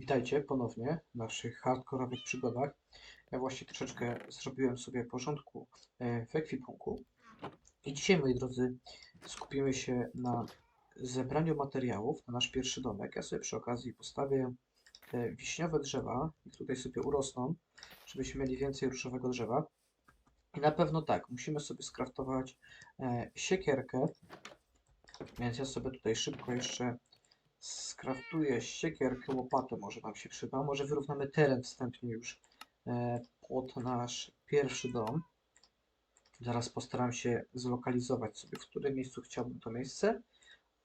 Witajcie ponownie w naszych hardkorowych przygodach. Ja właśnie troszeczkę zrobiłem sobie porządku e, w ekwipunku. I dzisiaj, moi drodzy, skupimy się na zebraniu materiałów na nasz pierwszy domek. Ja sobie przy okazji postawię te wiśniowe drzewa i tutaj sobie urosną, żebyśmy mieli więcej różowego drzewa. I na pewno tak, musimy sobie skraftować e, siekierkę, więc ja sobie tutaj szybko jeszcze skraftuję siekierkę, łopatę może nam się przyda. Może wyrównamy teren wstępnie już e, pod nasz pierwszy dom. Zaraz postaram się zlokalizować sobie, w którym miejscu chciałbym to miejsce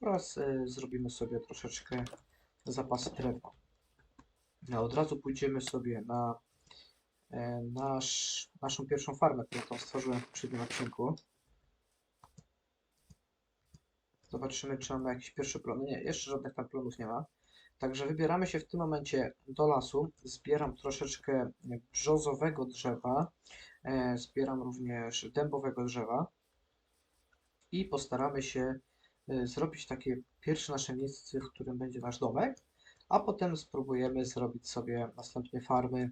oraz e, zrobimy sobie troszeczkę zapasy drewna. No, od razu pójdziemy sobie na e, nasz, naszą pierwszą farmę, którą stworzyłem w poprzednim odcinku. Zobaczymy, czy mamy jakieś pierwsze plony. Nie, jeszcze żadnych tam plonów nie ma. Także wybieramy się w tym momencie do lasu. Zbieram troszeczkę brzozowego drzewa. E, zbieram również dębowego drzewa. I postaramy się e, zrobić takie pierwsze nasze miejsce, w którym będzie nasz domek. A potem spróbujemy zrobić sobie następnie farmy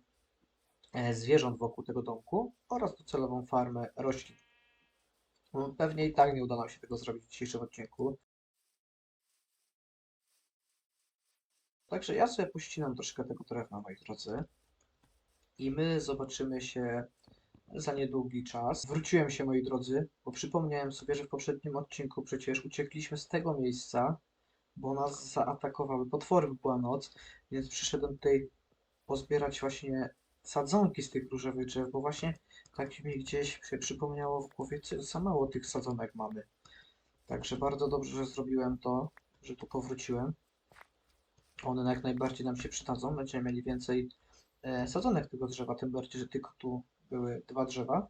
e, zwierząt wokół tego domku oraz docelową farmę roślin. No, Pewnie i tak nie uda nam się tego zrobić w dzisiejszym odcinku. Także ja sobie pościnam troszkę tego drewna, moi drodzy. I my zobaczymy się za niedługi czas. Wróciłem się, moi drodzy, bo przypomniałem sobie, że w poprzednim odcinku przecież uciekliśmy z tego miejsca, bo nas zaatakowały potwory, była noc, więc przyszedłem tutaj pozbierać właśnie sadzonki z tych różowych drzew, bo właśnie tak mi gdzieś się przypomniało w głowie, za mało tych sadzonek mamy. Także bardzo dobrze, że zrobiłem to, że tu powróciłem. One jak najbardziej nam się przydadzą. Będziemy mieli więcej e, sadzonek tego drzewa, tym bardziej, że tylko tu były dwa drzewa.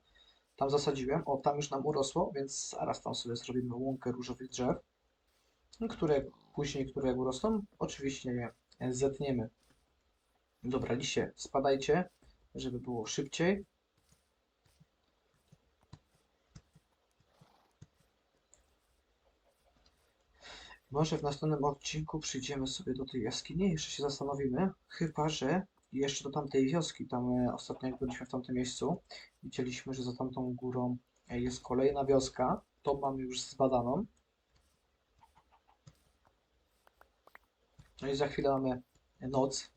Tam zasadziłem. O, tam już nam urosło, więc zaraz tam sobie zrobimy łąkę różowych drzew, które później, które urosną, oczywiście je e, zetniemy. Dobra, liście, spadajcie, żeby było szybciej. Może w następnym odcinku przyjdziemy sobie do tej jaskini, jeszcze się zastanowimy, chyba że jeszcze do tamtej wioski, tam e, ostatnio jak byliśmy w tamtym miejscu, widzieliśmy, że za tamtą górą e, jest kolejna wioska, to mamy już zbadaną. No i za chwilę mamy noc.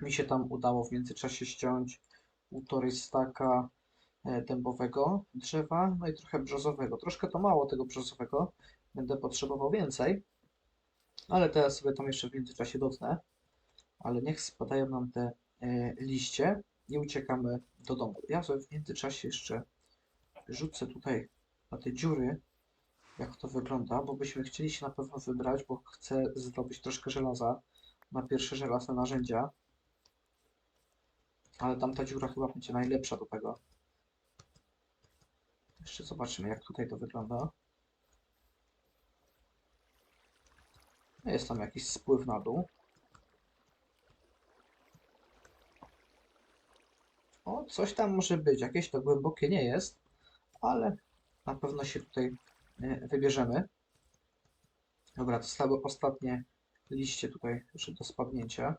Mi się tam udało w międzyczasie ściąć półtorej staka e, dębowego drzewa, no i trochę brzozowego. Troszkę to mało tego brzozowego, będę potrzebował więcej, ale teraz sobie tam jeszcze w międzyczasie dotnę. Ale niech spadają nam te e, liście i uciekamy do domu. Ja sobie w międzyczasie jeszcze rzucę tutaj na te dziury, jak to wygląda, bo byśmy chcieli się na pewno wybrać, bo chcę zdobyć troszkę żelaza na pierwsze żelazne narzędzia. Ale tamta dziura chyba będzie najlepsza do tego. Jeszcze zobaczymy, jak tutaj to wygląda. Jest tam jakiś spływ na dół. O, coś tam może być. Jakieś to głębokie nie jest, ale na pewno się tutaj e, wybierzemy. Dobra, zostały ostatnie liście tutaj jeszcze do spadnięcia.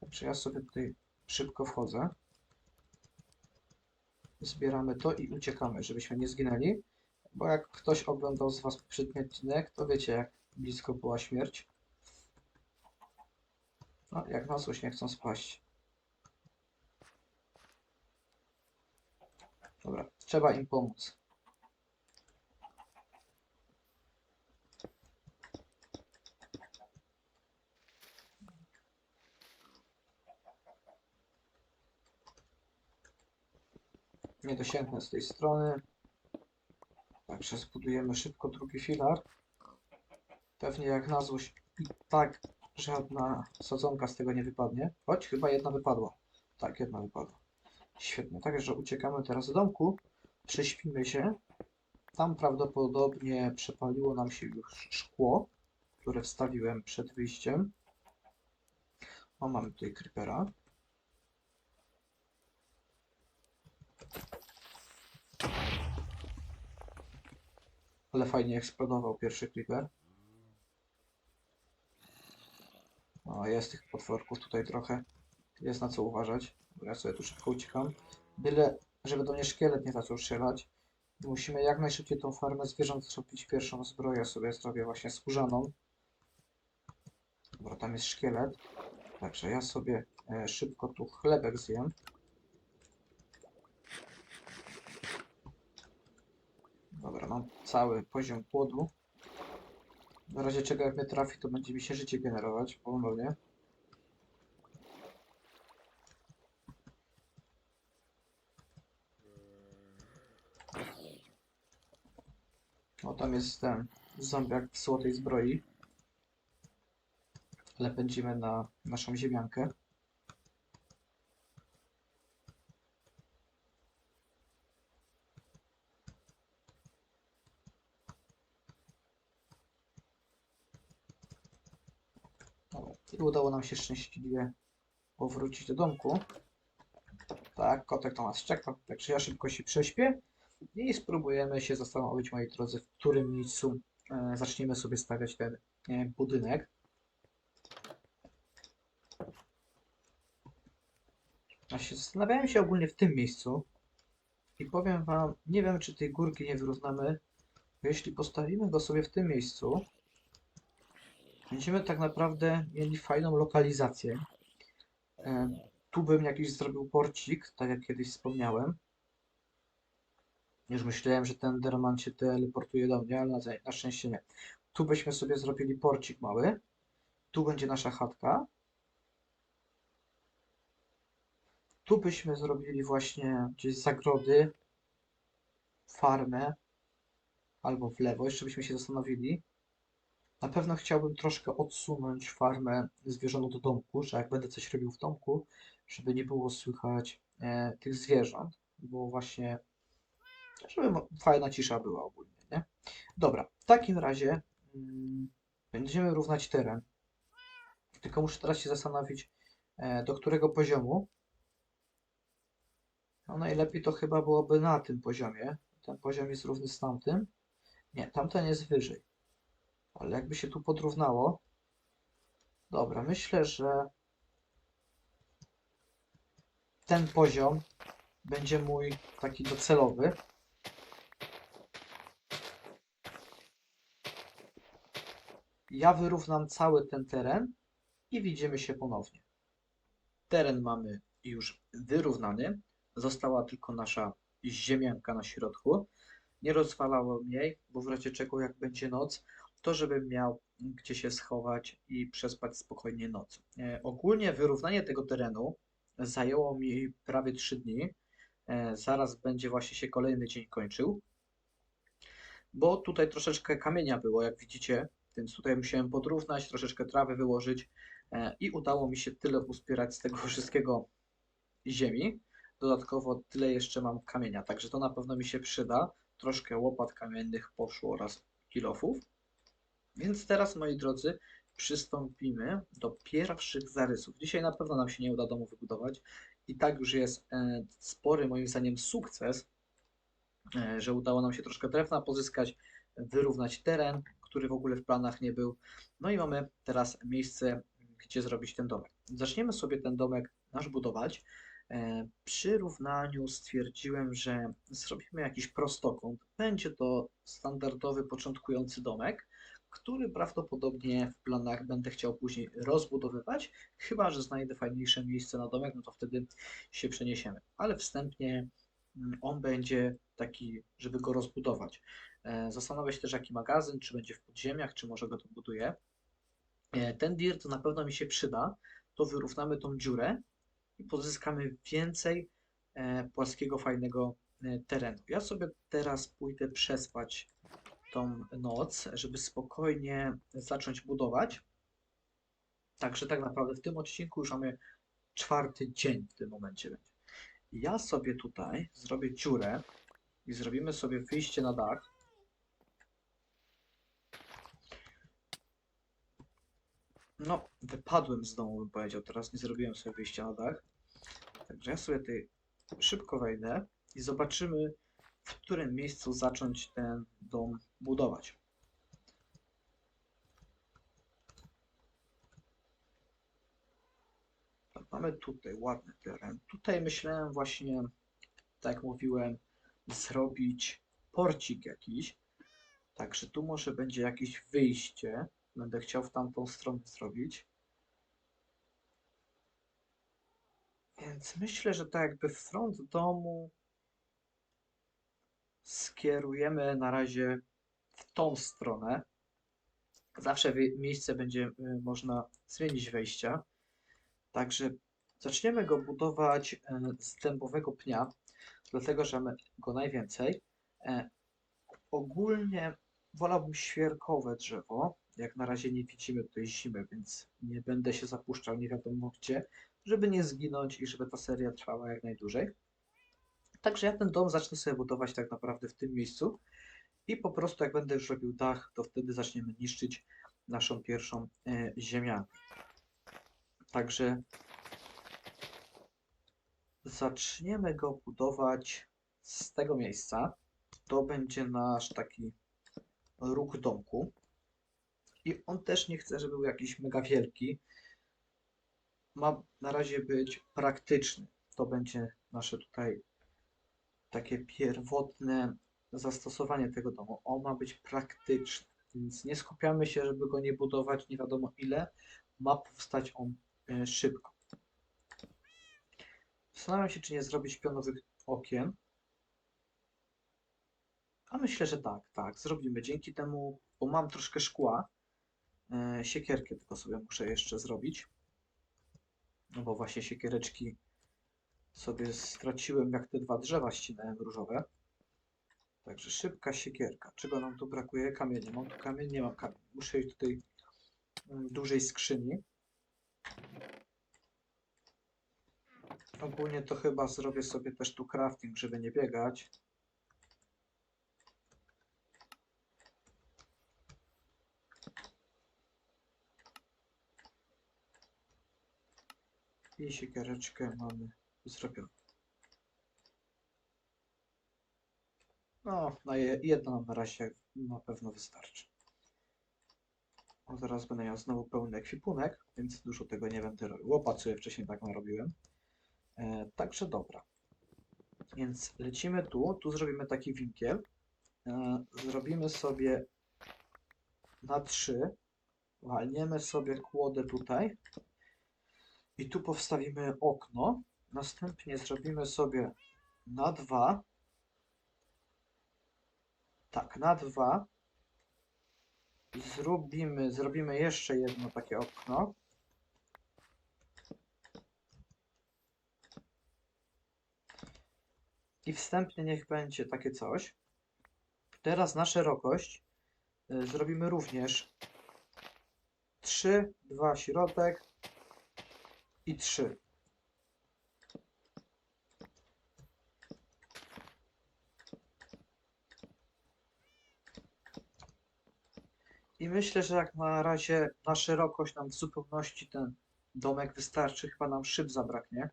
Także ja sobie tutaj szybko wchodzę. Zbieramy to i uciekamy, żebyśmy nie zginęli. Bo jak ktoś oglądał z Was poprzedni odcinek, to wiecie jak blisko była śmierć. No, jak na coś nie chcą spaść. Dobra, trzeba im pomóc. Nie dosięgnę z tej strony. Także zbudujemy szybko drugi filar. Pewnie jak na złość i tak żadna sadzonka z tego nie wypadnie. Choć chyba jedna wypadła. Tak, jedna wypadła. Świetnie. Także uciekamy teraz do domku. Prześpimy się. Tam prawdopodobnie przepaliło nam się już szkło, które wstawiłem przed wyjściem. O, mamy tutaj creepera. Ale fajnie eksplodował pierwszy creeper. O, jest tych potworków tutaj trochę. Jest na co uważać. Ja sobie tu szybko uciekam. Byle, żeby do mnie szkielet nie zaczął strzelać. Musimy jak najszybciej tą farmę zwierząt zrobić. Pierwszą zbroję sobie zrobię właśnie skórzaną. Dobra, tam jest szkielet. Także ja sobie e, szybko tu chlebek zjem. Dobra, mam cały poziom płodu. W razie czego jak mnie trafi, to będzie mi się życie generować ponownie. O, tam jest ten zombiak w złotej zbroi. Ale pędzimy na naszą ziemiankę. I udało nam się szczęśliwie powrócić do domku. Tak, kotek to nas czeka, także ja szybko się prześpię i spróbujemy się zastanowić, moi drodzy, w którym miejscu e, zaczniemy sobie stawiać ten e, budynek. Ja się zastanawiałem się ogólnie w tym miejscu i powiem wam, nie wiem czy tej górki nie wyrównamy, jeśli postawimy go sobie w tym miejscu, będziemy tak naprawdę mieli fajną lokalizację. E, tu bym jakiś zrobił porcik, tak jak kiedyś wspomniałem. Już myślałem, że ten Derman się teleportuje do mnie, ale na, na szczęście nie. Tu byśmy sobie zrobili porcik mały. Tu będzie nasza chatka. Tu byśmy zrobili właśnie gdzieś zagrody, farmę, albo w lewo. Jeszcze byśmy się zastanowili. Na pewno chciałbym troszkę odsunąć farmę zwierząt do domku, że jak będę coś robił w domku, żeby nie było słychać e, tych zwierząt, bo właśnie żeby fajna cisza była ogólnie, nie? Dobra, w takim razie mm, będziemy równać teren. Tylko muszę teraz się zastanowić, e, do którego poziomu. No najlepiej to chyba byłoby na tym poziomie. Ten poziom jest równy z tamtym. Nie, tamten jest wyżej. Ale jakby się tu podrównało. Dobra, myślę, że ten poziom będzie mój taki docelowy. Ja wyrównam cały ten teren i widzimy się ponownie. Teren mamy już wyrównany. Została tylko nasza ziemianka na środku. Nie rozwalałem jej, bo w razie czego jak będzie noc, to żebym miał gdzie się schować i przespać spokojnie noc. E, ogólnie wyrównanie tego terenu zajęło mi prawie 3 dni. E, zaraz będzie właśnie się kolejny dzień kończył, bo tutaj troszeczkę kamienia było, jak widzicie, więc tutaj musiałem podrównać, troszeczkę trawy wyłożyć e, i udało mi się tyle uzbierać z tego wszystkiego ziemi. Dodatkowo tyle jeszcze mam kamienia, także to na pewno mi się przyda. Troszkę łopat kamiennych poszło oraz kilofów. Więc teraz, moi drodzy, przystąpimy do pierwszych zarysów. Dzisiaj na pewno nam się nie uda domu wybudować. I tak już jest e, spory, moim zdaniem, sukces, e, że udało nam się troszkę drewna pozyskać, wyrównać teren, który w ogóle w planach nie był. No i mamy teraz miejsce, gdzie zrobić ten domek. Zaczniemy sobie ten domek nasz budować. E, Przy równaniu stwierdziłem, że zrobimy jakiś prostokąt. Będzie to standardowy, początkujący domek, który prawdopodobnie w planach będę chciał później rozbudowywać, chyba że znajdę fajniejsze miejsce na domek, no to wtedy się przeniesiemy. Ale wstępnie mm, on będzie taki, żeby go rozbudować. E, Zastanawiam się też, jaki magazyn, czy będzie w podziemiach, czy może go to buduję. E, Ten dirt na pewno mi się przyda, to wyrównamy tą dziurę i pozyskamy więcej e, płaskiego, fajnego terenu. Ja sobie teraz pójdę przespać tą noc, żeby spokojnie zacząć budować. Także tak naprawdę w tym odcinku już mamy czwarty dzień w tym momencie będzie. Ja sobie tutaj zrobię dziurę i zrobimy sobie wyjście na dach. No, wypadłem z domu, bym powiedział. Teraz nie zrobiłem sobie wyjścia na dach. Także ja sobie tutaj szybko wejdę i zobaczymy, w którym miejscu zacząć ten dom budować. Mamy tutaj ładny teren. Tutaj myślałem właśnie, tak jak mówiłem, zrobić porcik jakiś. Także tu może będzie jakieś wyjście. Będę chciał w tamtą stronę zrobić. Więc myślę, że tak jakby front domu skierujemy na razie w tą stronę. Zawsze miejsce będzie y, można zmienić wejścia. Także zaczniemy go budować y, z dębowego pnia, dlatego że mamy go najwięcej. E, Ogólnie wolałbym świerkowe drzewo. Jak na razie nie widzimy tutaj zimy, więc nie będę się zapuszczał nie wiadomo gdzie, żeby nie zginąć i żeby ta seria trwała jak najdłużej. Także ja ten dom zacznę sobie budować tak naprawdę w tym miejscu i po prostu jak będę już robił dach, to wtedy zaczniemy niszczyć naszą pierwszą e. Także zaczniemy go budować z tego miejsca. To będzie nasz taki róg domku. I on też nie chce, żeby był jakiś mega wielki. Ma na razie być praktyczny. To będzie nasze tutaj takie pierwotne zastosowanie tego domu. On ma być praktyczny, więc nie skupiamy się, żeby go nie budować nie wiadomo ile. Ma powstać on e, szybko. Zastanawiam się, czy nie zrobić pionowych okien. A myślę, że tak, tak, zrobimy. Dzięki temu, bo mam troszkę szkła, e, siekierkę tylko sobie muszę jeszcze zrobić. No bo właśnie siekiereczki sobie straciłem, jak te dwa drzewa ścinałem różowe. Także szybka siekierka. Czego nam tu brakuje? Kamienie. Mam tu kamień? Nie mam kamień. Muszę iść do tej mm, dużej skrzyni. Ogólnie to chyba zrobię sobie też tu crafting, żeby nie biegać. I siekiereczkę mamy zrobioną. No, na je, jedno na razie na pewno wystarczy. O, zaraz będę miał znowu pełny ekwipunek, więc dużo tego nie będę robił. Łopacuję wcześniej tak narobiłem. E, także dobra. Więc lecimy tu. Tu zrobimy taki winkiel. E, zrobimy sobie na 3. Walniemy sobie kłodę tutaj. I tu powstawimy okno. Następnie zrobimy sobie na 2. Tak, na 2. Zrobimy, zrobimy jeszcze jedno takie okno. I wstępnie niech będzie takie coś. Teraz na szerokość y, zrobimy również 3, 2 środek i 3. I myślę, że jak na razie na szerokość nam w zupełności ten domek wystarczy. Chyba nam szyb zabraknie.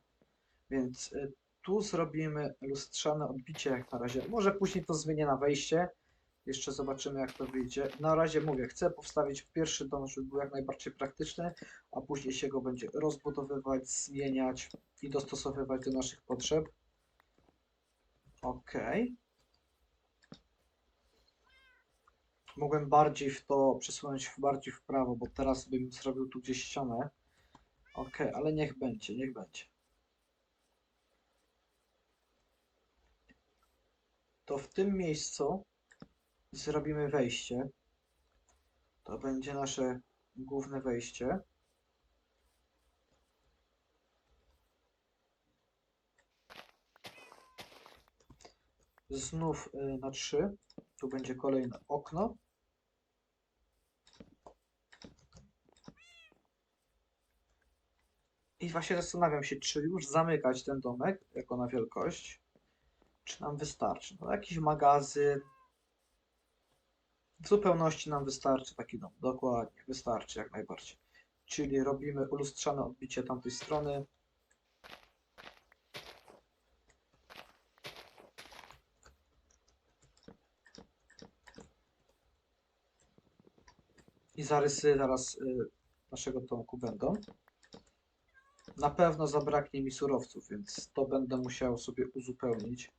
Więc y, tu zrobimy lustrzane odbicie jak na razie. Może później to zmienię na wejście. Jeszcze zobaczymy jak to wyjdzie. Na razie mówię, chcę powstawić pierwszy dom, żeby był jak najbardziej praktyczny, a później się go będzie rozbudowywać, zmieniać i dostosowywać do naszych potrzeb. Ok. Mogłem bardziej w to przesunąć bardziej w prawo, bo teraz bym zrobił tu gdzieś ścianę. Ok, ale niech będzie, niech będzie. to w tym miejscu zrobimy wejście. To będzie nasze główne wejście. Znów y, na 3. Tu będzie kolejne okno. I właśnie zastanawiam się, czy już zamykać ten domek jako na wielkość. Czy nam wystarczy? No, jakiś magazyn. W zupełności nam wystarczy taki dom. Dokładnie, wystarczy jak najbardziej. Czyli robimy ulustrzane odbicie tamtej strony. I zarysy zaraz y, naszego domku będą. Na pewno zabraknie mi surowców, więc to będę musiał sobie uzupełnić.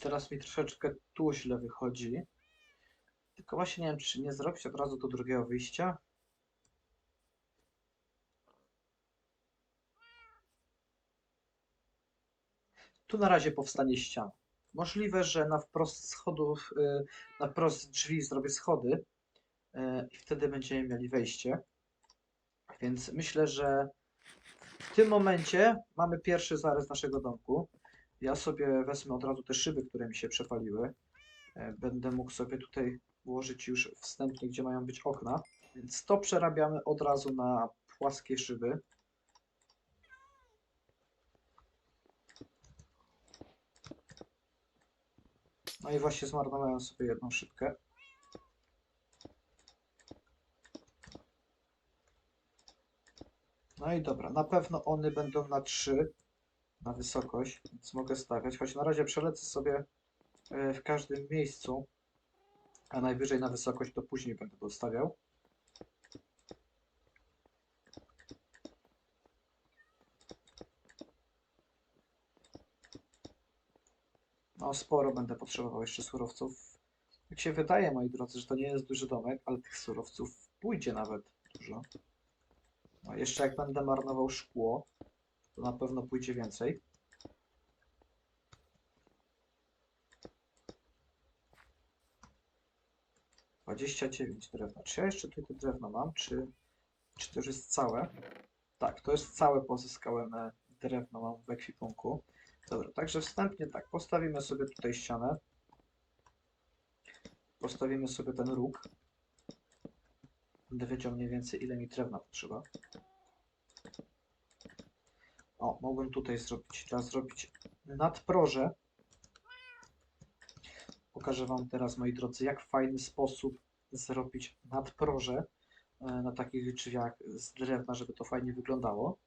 Teraz mi troszeczkę tu źle wychodzi. Tylko właśnie nie wiem, czy nie zrobić od razu do drugiego wyjścia. Tu na razie powstanie ściana. Możliwe, że na wprost schodów, y, na wprost drzwi zrobię schody y, i wtedy będziemy mieli wejście. Więc myślę, że w tym momencie mamy pierwszy zarys naszego domku. Ja sobie wezmę od razu te szyby, które mi się przepaliły. E, Będę mógł sobie tutaj ułożyć już wstępnie, gdzie mają być okna. Więc to przerabiamy od razu na płaskie szyby. No i właśnie zmarnowałem sobie jedną szybkę. No i dobra, na pewno one będą na 3 na wysokość, więc mogę stawiać. Choć na razie przelecę sobie e, w każdym miejscu, a najwyżej na wysokość to później będę dostawiał. No, sporo będę potrzebował jeszcze surowców. Jak się wydaje, moi drodzy, że to nie jest duży domek, ale tych surowców pójdzie nawet dużo. No, jeszcze jak będę marnował szkło, to na pewno pójdzie więcej. Dwadzieścia dziewięć drewna. Czy ja jeszcze tutaj drewno mam, czy, czy to już jest całe? Tak, to jest całe, pozyskałem e, drewno mam w ekwipunku. Dobra, także wstępnie tak, postawimy sobie tutaj ścianę. Postawimy sobie ten róg. Będę wiedział mniej więcej ile mi drewna potrzeba. O, mogłem tutaj zrobić, teraz zrobić nadproże. Pokażę Wam teraz, moi drodzy, jak fajny sposób zrobić nadproże e, na takich drzwiach z drewna, żeby to fajnie wyglądało.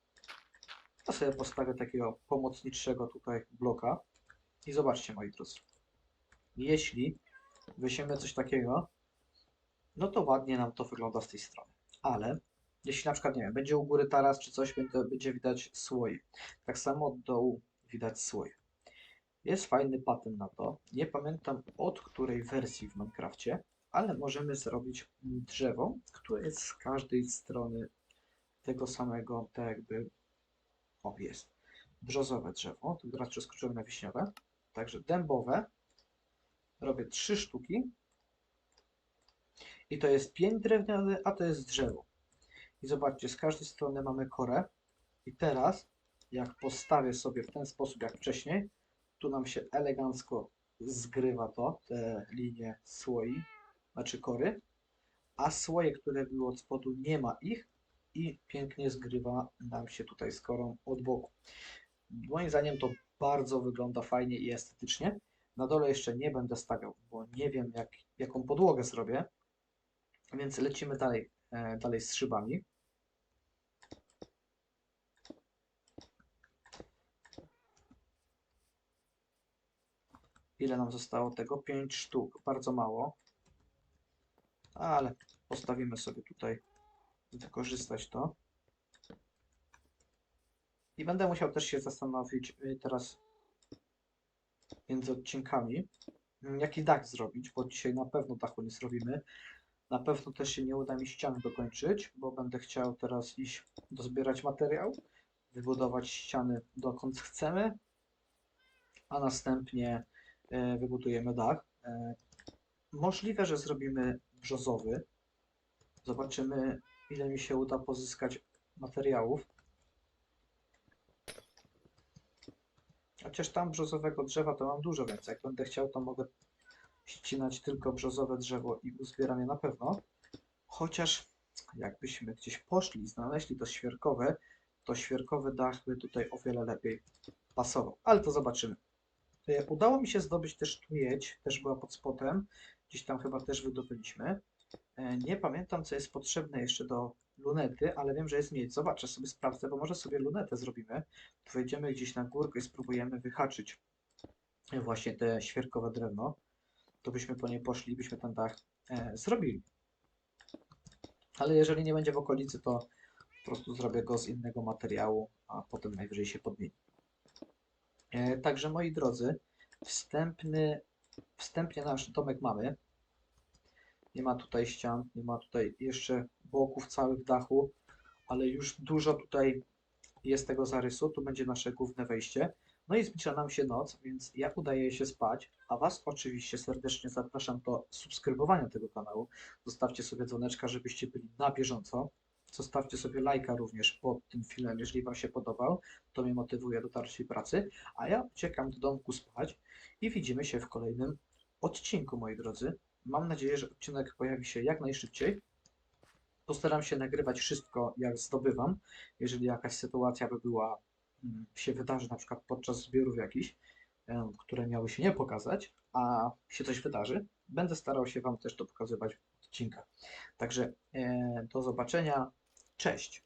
Ja sobie postawię takiego pomocniczego tutaj bloka i zobaczcie, moi drodzy. Jeśli wysiemy coś takiego, no to ładnie nam to wygląda z tej strony. Ale jeśli na przykład, nie wiem, będzie u góry taras czy coś, będzie, będzie widać słoje. Tak samo od dołu widać słoje. Jest fajny patent na to. Nie pamiętam od której wersji w Minecrafcie, ale możemy zrobić drzewo, które jest z każdej strony tego samego, tak jakby, o jest, brzozowe drzewo, tu teraz przeskoczyłem na wiśniowe, także dębowe, robię trzy sztuki. I to jest pień drewniany, a to jest drzewo. I zobaczcie, z każdej strony mamy korę. I teraz, jak postawię sobie w ten sposób jak wcześniej, tu nam się elegancko zgrywa to, te linie słoi, znaczy kory, a słoje, które były od spodu, nie ma ich i pięknie zgrywa nam się tutaj z korą od boku. Moim zdaniem to bardzo wygląda fajnie i estetycznie. Na dole jeszcze nie będę stawiał, bo nie wiem jak, jaką podłogę zrobię, więc lecimy dalej, e, dalej z szybami. Ile nam zostało tego? 5 sztuk. Bardzo mało. Ale postawimy sobie tutaj wykorzystać to. I będę musiał też się zastanowić y, teraz między odcinkami, mm, jaki dach zrobić, bo dzisiaj na pewno dachu nie zrobimy. Na pewno też się nie uda mi ścian dokończyć, bo będę chciał teraz iść dozbierać materiał, wybudować ściany dokąd chcemy, a następnie e, wybudujemy dach. E, Możliwe, że zrobimy brzozowy. Zobaczymy, ile mi się uda pozyskać materiałów. Chociaż tam brzozowego drzewa to mam dużo, więc jak będę chciał, to mogę ścinać tylko brzozowe drzewo i uzbieram je na pewno. Chociaż jakbyśmy gdzieś poszli i znaleźli to świerkowe, to świerkowy dach by tutaj o wiele lepiej pasował. Ale to zobaczymy. E, Udało mi się zdobyć też tu miedź, też była pod spodem. Gdzieś tam chyba też wydobyliśmy. E, Nie pamiętam, co jest potrzebne jeszcze do lunety, ale wiem, że jest miedź. Zobaczę sobie, sprawdzę, bo może sobie lunetę zrobimy. To wejdziemy gdzieś na górkę i spróbujemy wyhaczyć właśnie te świerkowe drewno. To byśmy po nie poszli, byśmy ten dach e, zrobili. Ale jeżeli nie będzie w okolicy, to po prostu zrobię go z innego materiału, a potem najwyżej się podmieni. E, Także moi drodzy, wstępny, wstępnie nasz domek mamy. Nie ma tutaj ścian, nie ma tutaj jeszcze boków całych dachu, ale już dużo tutaj jest tego zarysu. Tu będzie nasze główne wejście. No i zbliża nam się noc, więc ja udaję się spać, a Was oczywiście serdecznie zapraszam do subskrybowania tego kanału. Zostawcie sobie dzwoneczka, żebyście byli na bieżąco. Zostawcie sobie lajka również pod tym filmem, jeżeli Wam się podobał. To mnie motywuje do dalszej pracy. A ja uciekam do domku spać i widzimy się w kolejnym odcinku, moi drodzy. Mam nadzieję, że odcinek pojawi się jak najszybciej. Postaram się nagrywać wszystko, jak zdobywam. Jeżeli jakaś sytuacja by była, mm, się wydarzy, na przykład podczas zbiorów jakichś, em, które miały się nie pokazać, a się coś wydarzy, będę starał się Wam też to pokazywać w odcinkach. Także e, do zobaczenia. Cześć.